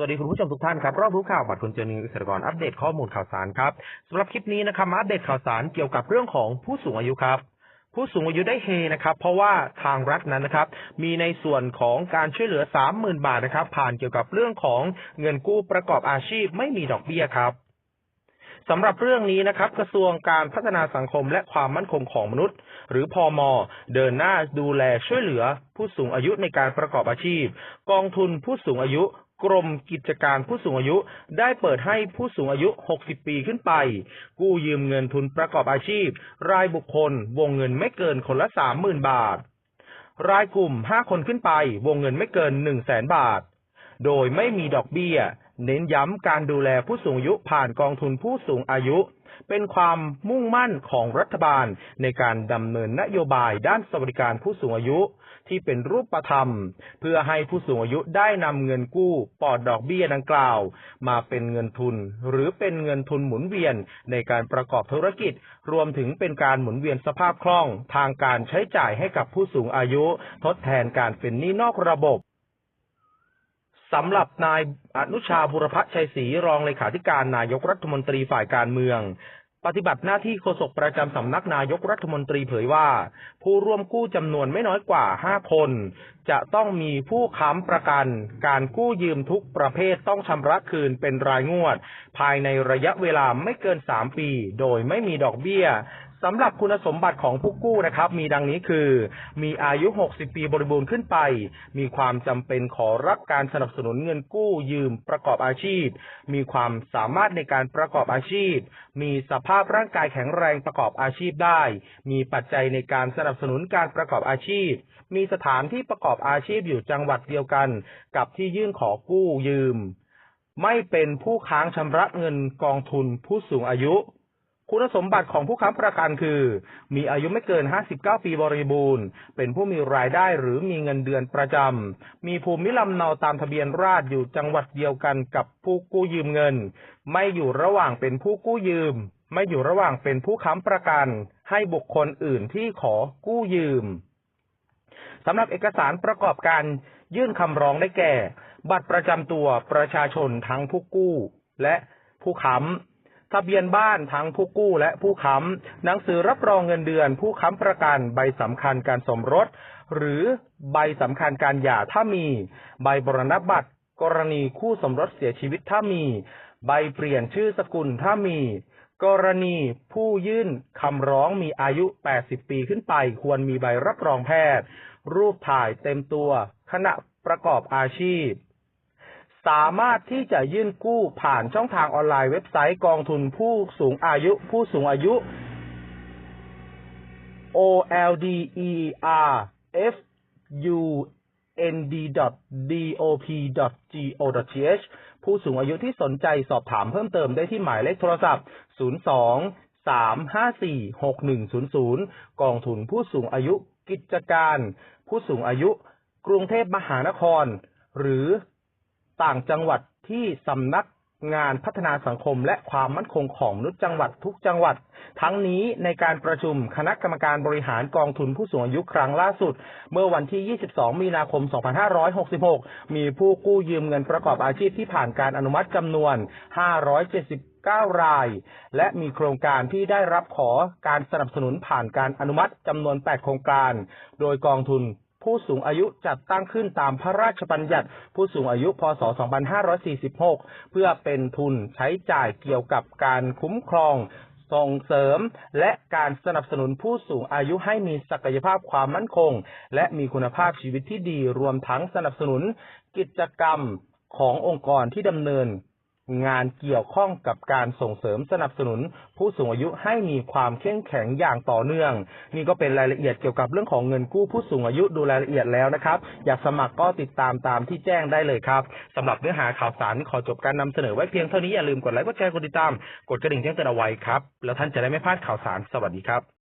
วัสดีคุณผู้ชมทุกท่านครับรอบรู้ข่าวบัตรคนเจอนึ่งเกษตรกรอัปเดตข้อมูลข่าวสารครับสำหรับคลิปนี้นะครับมาอัปเดตข่าวสารเกี่ยวกับเรื่องของผู้สูงอายุครับ ผู้สูงอายุได้เฮนะครับ เพราะว่าทางรัฐนั้นนะครับ มีในส่วนของการช่วยเหลือ 30,000 บาทนะครับ ผ่านเกี่ยวกับเรื่องของเงินกู้ประกอบอาชีพไม่มีดอกเบี้ยครับสำหรับเรื่องนี้นะครับ กระทรวงการพัฒนาสังคมและความมั่นคงของมนุษย์ หรือพอมเดินหน้าดูแลช่วยเหลือผู้สูงอายุในการประกอบอาชีพ กองทุนผู้สูงอายุ กรมกิจการผู้สูงอายุ ได้เปิดให้ผู้สูงอายุ 60 ปีขึ้นไป กู้ยืมเงินทุนประกอบอาชีพ รายบุคคล วงเงินไม่เกินคนละ 30,000 บาท รายกลุ่ม 5 คนขึ้นไป วงเงินไม่เกิน 1 0 0 0 0แบาท โดยไม่มีดอกเบี้ย เน้นย้ำการดูแลผู้สูงอายุผ่านกองทุนผู้สูงอายุ เป็นความมุ่งมั่นของรัฐบาลในการดำเนินนโยบายด้านสวัสดิการผู้สูงอายุที่เป็นรูปธรรม เพื่อให้ผู้สูงอายุได้นำเงินกู้ปลอดดอกเบี้ยดังกล่าว มาเป็นเงินทุน หรือเป็นเงินทุนหมุนเวียนในการประกอบธุรกิจ รวมถึงเป็นการหมุนเวียนสภาพคล่อง ทางการใช้จ่ายให้กับผู้สูงอายุ ทดแทนการเป็นหนี้นอกระบบ สำหรับนายอนุชาบุรพชัยศรีรองเลขาธิการนายกรัฐมนตรีฝ่ายการเมือง ปฏิบัติหน้าที่โฆษกประจำสำนักนายกรัฐมนตรีเผยว่า ผู้ร่วมกู้จำนวนไม่น้อยกว่า 5 คน จะต้องมีผู้ค้ำประกัน การกู้ยืมทุกประเภทต้องชำระคืนเป็นรายงวด ภายในระยะเวลาไม่เกิน 3 ปี โดยไม่มีดอกเบี้ย สำหรับคุณสมบัติของผู้กู้นะครับ มีดังนี้คือ มีอายุ 60 ปีบริบูรณ์ขึ้นไป มีความจำเป็นขอรับการสนับสนุนเงินกู้ยืมประกอบอาชีพ มีความสามารถในการประกอบอาชีพ มีสภาพร่างกายแข็งแรงประกอบอาชีพได้ มีปัจจัยในการสนับสนุนการประกอบอาชีพ มีสถานที่ประกอบอาชีพอยู่จังหวัดเดียวกัน กับที่ยื่นขอกู้ยืม ไม่เป็นผู้ค้างชำระเงินกองทุนผู้สูงอายุ คุณสมบัติของผู้ค้ำประกันคือ มีอายุไม่เกิน 59 ปีบริบูรณ์ เป็นผู้มีรายได้หรือมีเงินเดือนประจำ มีภูมิลำเนาตามทะเบียนราษฎร์อยู่จังหวัดเดียวกันกับผู้กู้ยืมเงิน ไม่อยู่ระหว่างเป็นผู้กู้ยืม ไม่อยู่ระหว่างเป็นผู้ค้ำประกัน ให้บุคคลอื่นที่ขอกู้ยืมสำหรับเอกสารประกอบการยื่นคำร้องได้แก่ บัตรประจำตัวประชาชนทั้งผู้กู้และผู้ค้ำ ทะเบียนบ้านทั้งผู้กู้และผู้ค้ำหนังสือรับรองเงินเดือน ผู้ค้ำประกันใบสำคัญการสมรส หรือใบสำคัญการหย่าถ้ามี ใบบรณบัตร กรณีคู่สมรสเสียชีวิตถ้ามี ใบเปลี่ยนชื่อสกุลถ้ามีกรณีผู้ยื่นคำร้องมีอายุ 80 ปีขึ้นไป ควรมีใบรับรองแพทย์ รูปถ่ายเต็มตัว ขณะประกอบอาชีพ สามารถที่จะยื่นกู้ผ่านช่องทางออนไลน์เว็บไซต์กองทุนผู้สูงอายุ ผู้สูงอายุ older fund.dop.go.th ผู้สูงอายุที่สนใจสอบถามเพิ่มเติมได้ที่หมายเลขโทรศัพท์ 02 354 6100 กองทุนผู้สูงอายุกิจการ ผู้สูงอายุ กรุงเทพมหานคร หรือ ต่างจังหวัดที่สำนักงานพัฒนาสังคมและความมั่นคงของมนุษย์จังหวัดทุกจังหวัด ทั้งนี้ในการประชุมคณะกรรมการบริหารกองทุนผู้สูงอายุครั้งล่าสุด เมื่อวันที่ 22 มีนาคม 2566 มีผู้กู้ยืมเงินประกอบอาชีพที่ผ่านการอนุมัติจำนวน 579 ราย และมีโครงการที่ได้รับขอการสนับสนุนผ่านการอนุมัติจำนวน 8 โครงการ โดยกองทุน ผู้สูงอายุจัดตั้งขึ้นตามพระราชบัญญัติ ผู้สูงอายุ พศ 2546 เพื่อเป็นทุนใช้จ่ายเกี่ยวกับการคุ้มครองส่งเสริมและการสนับสนุนผู้สูงอายุให้มีศักยภาพความมั่นคง และมีคุณภาพชีวิตที่ดีรวมทั้งสนับสนุนกิจกรรมขององค์กรที่ดำเนิน งานเกี่ยวข้องกับการส่งเสริมสนับสนุน ผู้สูงอายุให้มีความเข้มแข็งอย่างต่อเนื่อง นี่ก็เป็นรายละเอียดเกี่ยวกับเรื่องของเงินกู้ผู้สูงอายุดูรายละเอียดแล้วนะครับ อยากสมัครก็ติดตามตามที่แจ้งได้เลยครับสำหรับเนื้อหาข่าวสารขอจบการนำเสนอไว้เพียงเท่านี้อย่าลืมกดไลค์กดแชร์กดติดตาม กดกระดิ่งแจ้งเตือนเอาไว้ครับแล้วท่านจะได้ไม่พลาดข่าวสารสวัสดีครับ